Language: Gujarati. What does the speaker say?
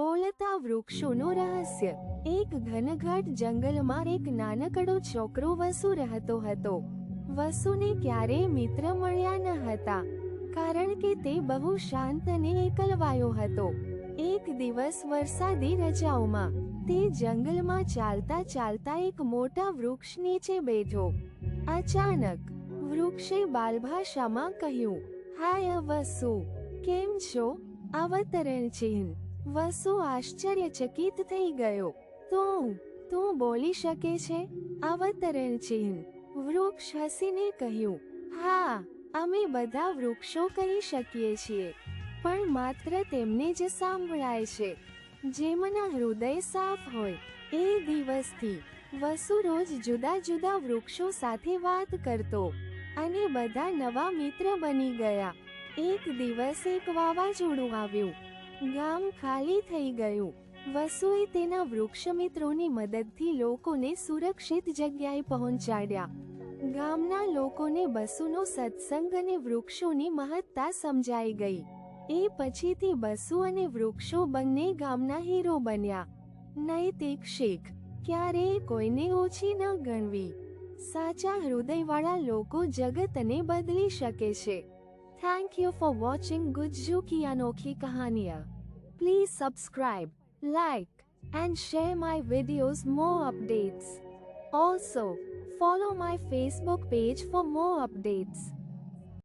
બોલતા વૃક્ષોનું રહસ્ય. એક ઘનઘાટ જંગલમાં એક નાનકડો છોકરો વસુ રહેતો હતો. વસુને ક્યારેય મિત્ર મળ્યા ન હતા. કારણ કે તે બહુ શાંત અને એકલવાયો હતો. એક દિવસ વરસાદી રજાઓમાં તે જંગલમાં ચાલતા ચાલતા એક મોટા વૃક્ષ નીચે બેઠો. અચાનક વૃક્ષે બાલભાષામાં કહ્યું, હાય વસુ, કેમ છો? અવતરણ ચિહ્ન. વસુ આશ્ચર્યચકિત થઈ ગયો. તું તું બોલી શકે છે? અવતરણ ચિહ્ન વૃક્ષ હસીને કહ્યું. હા, અમે બધા વૃક્ષો કહી શકીએ છીએ, પણ માત્ર તેમને જ સાંભળાય છે. જેમના હૃદય સાફ હોય, એ દિવસથી વસુ રોજ જુદા જુદા વૃક્ષો સાથે વાત કરતો અને બધા નવા મિત્ર બની ગયા. એક દિવસ એક વાવાઝોડું આવ્યું. ગામ ખાલી થઈ ગયું. વસુએ તેના વૃક્ષ મિત્રોની મદદથી લોકોને સુરક્ષિત જગ્યાએ પહોંચાડ્યા. ગામના લોકોને બસુનો સત્સંગ અને વૃક્ષોની મહત્તા સમજાઈ ગઈ. એ પછીથી બસુ અને વૃક્ષો બંને ગામના હીરો બન્યા. નૈતિક શીખ ક્યારેય કોઈને ઓછી ન ગણવી. સાચા હૃદયવાળા લોકો જગતને બદલી શકે છે. Thank you for watching Gujju Ki Anokhi Kahaniya. Please subscribe, like, and share my videos more updates. Also, follow my Facebook page for more updates.